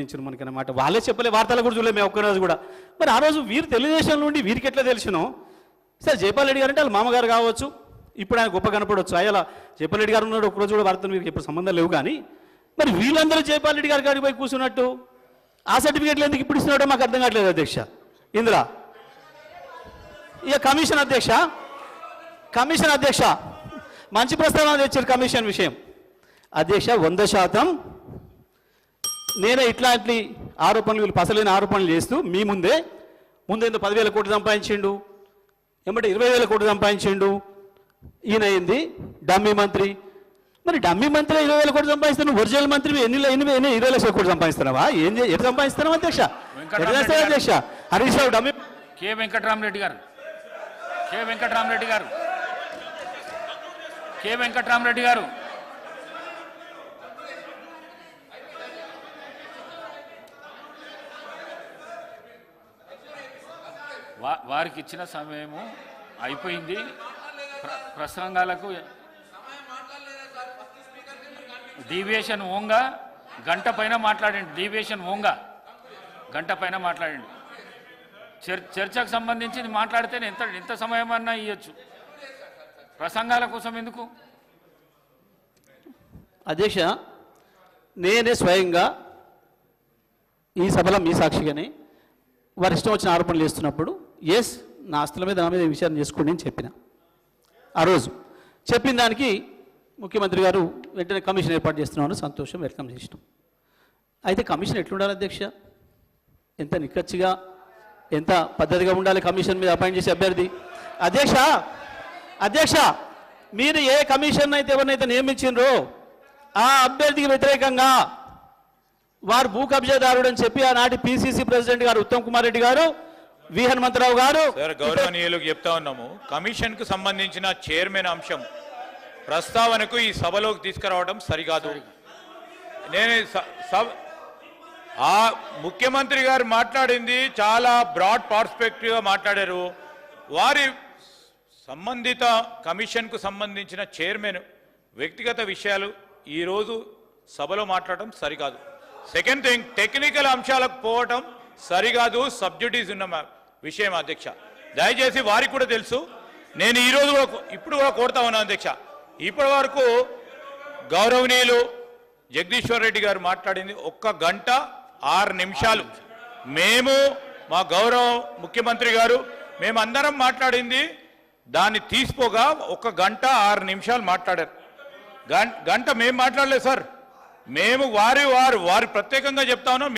మనకి మనకన్నమాట. వాళ్ళే చెప్పలే వార్తలు కూడా చూడలేదు మేము ఒక్కరోజు కూడా. మరి ఆ రోజు వీరు తెలుగుదేశం నుండి వీరికి ఎట్లా తెలిసినో? సరే జయపాల్ రెడ్డి గారు అంటే వాళ్ళ మామగారు కావచ్చు. ఇప్పుడు ఆయన గొప్ప కనపడవచ్చు అయ్యలా జయపాల్ రెడ్డి గారు ఉన్నాడు ఒకరోజు కూడా వార్తలు వీరికి ఇప్పుడు సంబంధం లేవు కానీ. మరి వీళ్ళందరూ జయపాల్ రెడ్డి గారి గారికి పోయి కూర్చున్నట్టు? ఆ సర్టిఫికేట్లు ఎందుకు ఇప్పుడు ఇస్తున్నాడో మాకు అర్థం కావట్లేదు అధ్యక్ష. ఇందిరా ఇక కమిషన్ అధ్యక్ష. కమిషన్ అధ్యక్ష. మంచి ప్రస్తావన తెచ్చారు కమిషన్ విషయం. అధ్యక్ష వంద శాతం నేనే ఇట్లాంటి ఆరోపణలు పసలేని ఆరోపణలు చేస్తూ మీ ముందే ముందేందో పదివేల కోట్లు సంపాదించిండు ఏమంటే ఇరవై వేల కోట్లు సంపాదించిండు. ఈయన ఏంది? డమ్మీ మంత్రి. మరి డమ్మీ మంత్రి ఇరవై వేల కోట్లు సంపాదిస్తున్నావు ఒరిజినల్ మంత్రి ఎన్ని ఎన్ని ఎన్ని ఇరవై లక్షల కోట్లు సంపాదిస్తున్నావా? ఏం ఎట్లా సంపాదిస్తున్నావు అధ్యక్ష? చేస్తావు అధ్యక్ష? Harish Rao dummy K Venkatarama Reddy garu. K Venkatarama Reddy గారు. కె వెంకటరామరెడ్డి గారు. వా- వారికి ఇచ్చిన సమయము అయిపోయింది. ప్రసంగాలకు డీవియేషన్ ఓంగా గంట పైన మాట్లాడండి. డీవియేషన్ ఓంగా గంట పైన మాట్లాడండి. చర్ చర్చకు సంబంధించి మాట్లాడితే ఎంత ఎంత సమయం అన్నా ఇవ్వచ్చు ప్రసంగాల కోసం ఎందుకు? అధ్యక్ష నేనే స్వయంగా ఈ సభలో మీ సాక్షిగానే వారి ఇష్టం వచ్చిన ఆరోపణలు చేస్తున్నప్పుడు ఎస్ నా ఆస్తుల మీద నా మీద విచారణ చేసుకోండి అని చెప్పిన. ఆ రోజు చెప్పిన దానికి ముఖ్యమంత్రి గారు వెంటనే కమిషన్ ఏర్పాటు చేస్తున్నామని సంతోషం వెల్కమ్ చేసినాం. అయితే కమిషన్ ఎట్లుండాలి అధ్యక్ష? ఎంత నిక్కచ్చిగా ఎంత పద్ధతిగా ఉండాలి కమిషన్ మీద అపాయింట్ చేసే అభ్యర్థి? అధ్యక్ష అధ్యక్ష మీరు ఏ కమిషన్ అయితే ఎవరినైతే నియమించిండ్రో ఆ అభ్యర్థికి వ్యతిరేకంగా వారు భూ కబ్జాదారుడు అని చెప్పి ఆనాటి పిసిసి ప్రెసిడెంట్ గారు ఉత్తమ్ కుమార్ రెడ్డి గారు వి హనుమంతరావు గారు. గౌరవనీయులకు చెప్తా ఉన్నాము. కమిషన్కు సంబంధించిన చైర్మన్ అంశం ప్రస్తావనకు ఈ సభలోకి తీసుకురావడం సరికాదు. నేను స- ఆ ముఖ్యమంత్రి గారు మాట్లాడింది చాలా బ్రాడ్ పర్స్పెక్టివ్గా మాట్లాడారు. వారి సంబంధిత కమిషన్కు సంబంధించిన చైర్మన్ వ్యక్తిగత విషయాలు ఈరోజు సభలో మాట్లాడటం సరికాదు. సెకండ్ థింగ్ టెక్నికల్ అంశాలకు పోవటం సరికాదు. సబ్జెక్టీస్ ఉన్న విషయం అధ్యక్ష. దయచేసి వారికి కూడా తెలుసు నేను ఈరోజు కూడా ఇప్పుడు కూడా కోరుతా ఉన్నాను అధ్యక్ష. ఇప్పటి వరకు గౌరవనీయులు జగదీశ్వర్ రెడ్డి గారు మాట్లాడింది ఒక్క గంట ఆరు నిమిషాలు. మేము మా గౌరవ ముఖ్యమంత్రి గారు మేమందరం మాట్లాడింది దాన్ని తీసుకోగా ఒక గంట ఆరు నిమిషాలు మాట్లాడారు. గం- గంట మేము మాట్లాడలేదు సార్. మేము వారి వారు వారి ప్రత్యేకంగా చెప్తా ఉన్నాం.